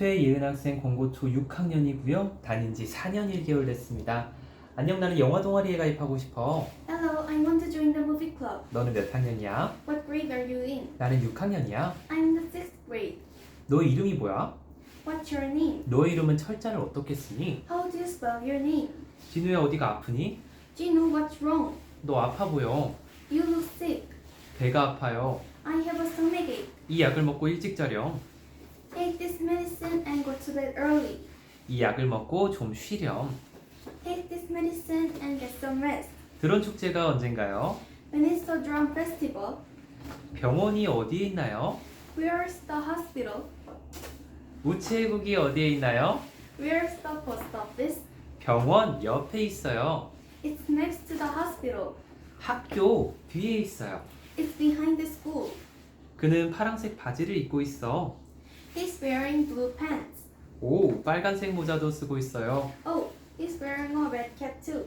최예은 학생 권고초 6학년이고요. 다닌 지 4년 1개월 됐습니다. 안녕 나는 영화 동아리에 가입하고 싶어. Hello, I want to join the movie club. 너는 몇 학년이야? What grade are you in? 나는 6학년이야. I'm in the sixth grade. 너 이름이 뭐야? What's your name? 너의 이름은 철자를 어떻게 쓰니? How do you spell your name? 진우야 어디가 아프니? Know what's wrong? 너 아파 보여. You look sick. 배가 아파요. I have a stomachache. 이 약을 먹고 일찍 자렴. Take this medicine and go to bed early. 이 약을 먹고 좀 쉬렴. Take this medicine and get some rest. 드론 축제가 언젠가요? When is the drum festival? 병원이 어디에 있나요? Where's the hospital? 우체국이 어디에 있나요? Where's the post office? 병원 옆에 있어요. It's next to the hospital. 학교 뒤에 있어요. It's behind the school. 그는 파란색 바지를 입고 있어. He's wearing blue pants. 오, 빨간색 모자도 쓰고 있어요. Oh, he's wearing a red cap too.